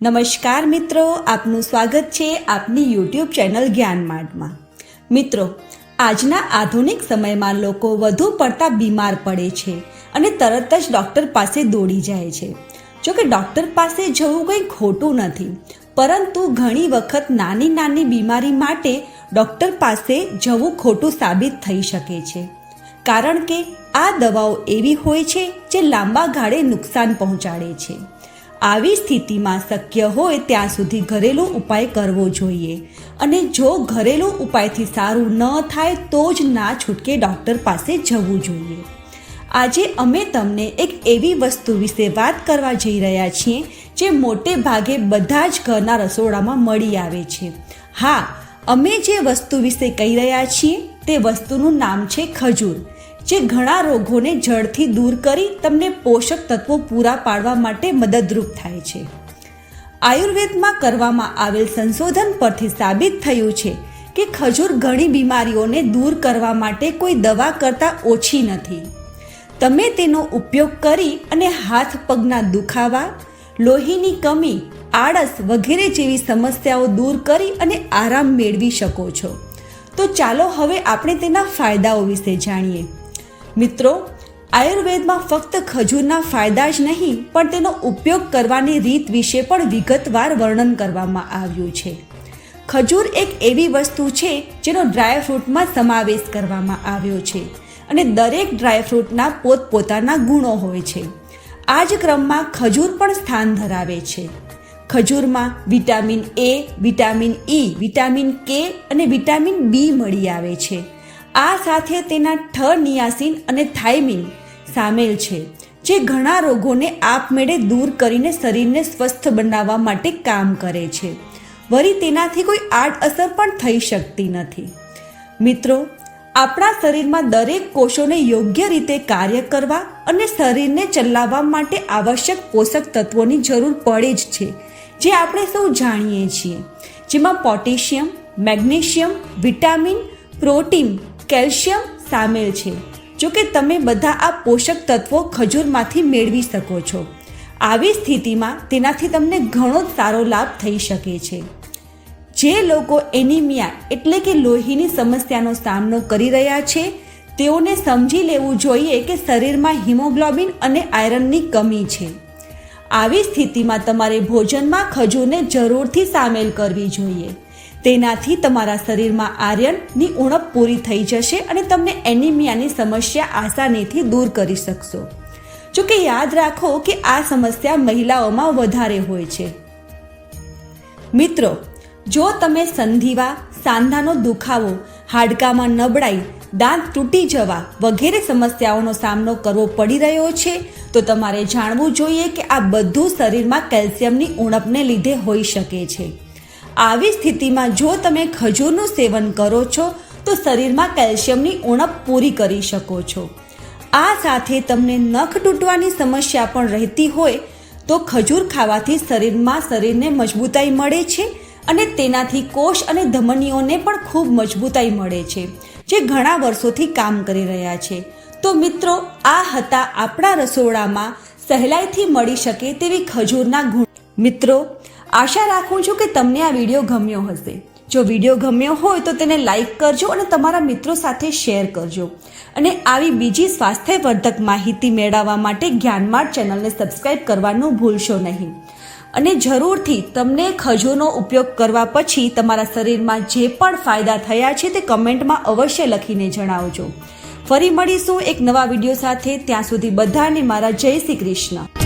નમસ્કાર મિત્રો, આપનું સ્વાગત છે આપની યુટ્યુબ ચેનલ જ્ઞાન માર્ટમાં મિત્રો, આજના આધુનિક સમયમાં લોકો વધુ પડતા બીમાર પડે છે અને તરત જ ડૉક્ટર પાસે દોડી જાય છે. જોકે ડૉક્ટર પાસે જવું કંઈ ખોટું નથી, પરંતુ ઘણી વખત નાની નાની બીમારી માટે ડૉક્ટર પાસે જવું ખોટું સાબિત થઈ શકે છે. કારણ કે આ દવાઓ એવી હોય છે જે લાંબા ગાળે નુકસાન પહોંચાડે છે. આવી સ્થિતિમાં શક્ય હોય ત્યાં સુધી ઘરેલું ઉપાય કરવો જોઈએ. અને જો ઘરેલું ઉપાયથી સારું ન થાય તો જ ના છૂટકે ડૉક્ટર પાસે જવું જોઈએ. આજે અમે તમને એક એવી વસ્તુ વિશે વાત કરવા જઈ રહ્યા છીએ જે મોટે ભાગે બધા જ ઘરના રસોડામાં મળી આવે છે. હા, અમે જે વસ્તુ વિશે કહી રહ્યા છીએ તે વસ્તુનું નામ છે ખજૂર. જે ઘણા રોગોને જડથી દૂર કરી તમને પોષક તત્વો પૂરા પાડવા માટે મદદરૂપ થાય છે. આયુર્વેદમાં કરવામાં આવેલ સંશોધન પરથી સાબિત થયું છે કે ખજૂર ઘણી બીમારીઓને દૂર કરવા માટે કોઈ દવા કરતાં ઓછી નથી. તમે તેનો ઉપયોગ કરી અને હાથ પગના દુખાવા, લોહીની કમી, આળસ વગેરે જેવી સમસ્યાઓ દૂર કરી અને આરામ મેળવી શકો છો. તો ચાલો હવે આપણે તેના ફાયદાઓ વિશે જાણીએ. મિત્રો, આયુર્વેદમાં ફક્ત ખજૂરના ફાયદા જ નહીં, પણ તેનો ઉપયોગ કરવાની રીત વિશે પણ વિગતવાર વર્ણન કરવામાં આવ્યું છે. ખજૂર એક એવી વસ્તુ છે, જેનો ડ્રાય ફ્રૂટમાં સમાવેશ કરવામાં આવ્યો છે અને દરેક ડ્રાય ફ્રૂટના પોતપોતાના ગુણો હોય છે. આ જ ક્રમમાં ખજૂર પણ સ્થાન ધરાવે છે. ખજૂરમાં vitamin A vitamin E vitamin K અને વિટામિન બી મળી આવે છે. આ સાથે તેના ઠ નિયાસિન અને થાઇમિન સામેલ છે, જે ઘણા રોગોને આપમેળે દૂર કરીને શરીરને સ્વસ્થ બનાવવા માટે કામ કરે છે. વળી તેનાથી કોઈ આડઅસર પણ થઈ શકતી નથી. મિત્રો, આપણા શરીરમાં દરેક કોષોને યોગ્ય રીતે કાર્ય કરવા અને શરીરને ચલાવવા માટે આવશ્યક પોષક તત્વોની જરૂર પડે જ છે, જે આપણે સૌ જાણીએ છીએ, જેમાં potassium, magnesium, vitamin, protein calcium સામેલ છે. જો કે તમે બધા આ પોષક તત્વો ખજૂરમાંથી મેળવી શકો છો. આવી સ્થિતિમાં તેનાથી તમને ઘણો જ સારો લાભ થઈ શકે છે. જે લોકો એનિમિયા એટલે કે લોહીની સમસ્યાનો સામનો કરી રહ્યા છે, તેઓને સમજી લેવું જોઈએ કે શરીરમાં હિમોગ્લોબિન અને આયરનની કમી છે. આવી સ્થિતિમાં તમારે ભોજનમાં ખજૂરને જરૂરથી સામેલ કરવી જોઈએ. તેનાથી તમારા શરીરમાં આર્યનની ઉણપ પૂરી થઈ જશે અને તમને એનિમિયાની સમસ્યા આસાનીથી દૂર કરી શકશો. જો કે યાદ રાખો કે આ સમસ્યા મહિલાઓમાં વધારે હોય છે. મિત્રો, જો તમે સંધિવા, સાંધાનો દુખાવો, હાડકામાં નબળાઈ, દાંત તૂટી જવા વગેરે સમસ્યાઓનો સામનો કરવો પડી રહ્યો છે, તો તમારે જાણવું જોઈએ કે આ બધું શરીરમાં કેલ્શિયમની ઉણપને લીધે હોઈ શકે છે. આવી સ્થિતિમાં જો તમે ખજૂરનું સેવન કરો છો, તો શરીરમાં કેલ્શિયમની ઉણપ પૂરી કરી શકો છો. આ સાથે તમને નખ તૂટવાની સમસ્યા પણ રહેતી હોય, તો ખજૂર ખાવાથી શરીરમાં શરીરને મજબૂતાઈ મળે છે અને તેનાથી કોષ અને ધમનીઓને પણ ખૂબ મજબૂતાઈ મળે છે, જે ઘણા વર્ષોથી કામ કરી રહ્યા છે. તો મિત્રો, આ હતા આપણા રસોડામાં સહેલાઈથી મળી શકે તેવી ખજૂરના ગુણ. મિત્રો આશા રાખું છું કે તમને આ વીડિયો ગમ્યો હશે. જો વીડિયો ગમ્યો હોય તો તેને લાઇક કરજો અને તમારા મિત્રો સાથે શેર કરજો. અને આવી બીજી સ્વાસ્થ્યવર્ધક માહિતી મેળવવા માટે જ્ઞાનમાર્ટ ચેનલને સબસ્ક્રાઇબ કરવાનું ભૂલશો નહીં. અને જરૂરથી તમને ખજૂરનો ઉપયોગ કરવા પછી તમારા શરીરમાં જે પણ ફાયદા થયા છે તે કમેન્ટમાં અવશ્ય લખીને જણાવજો. ફરી મળીશું એક નવા વીડિયો સાથે. ત્યાં સુધી બધાને મારા જય શ્રી કૃષ્ણ.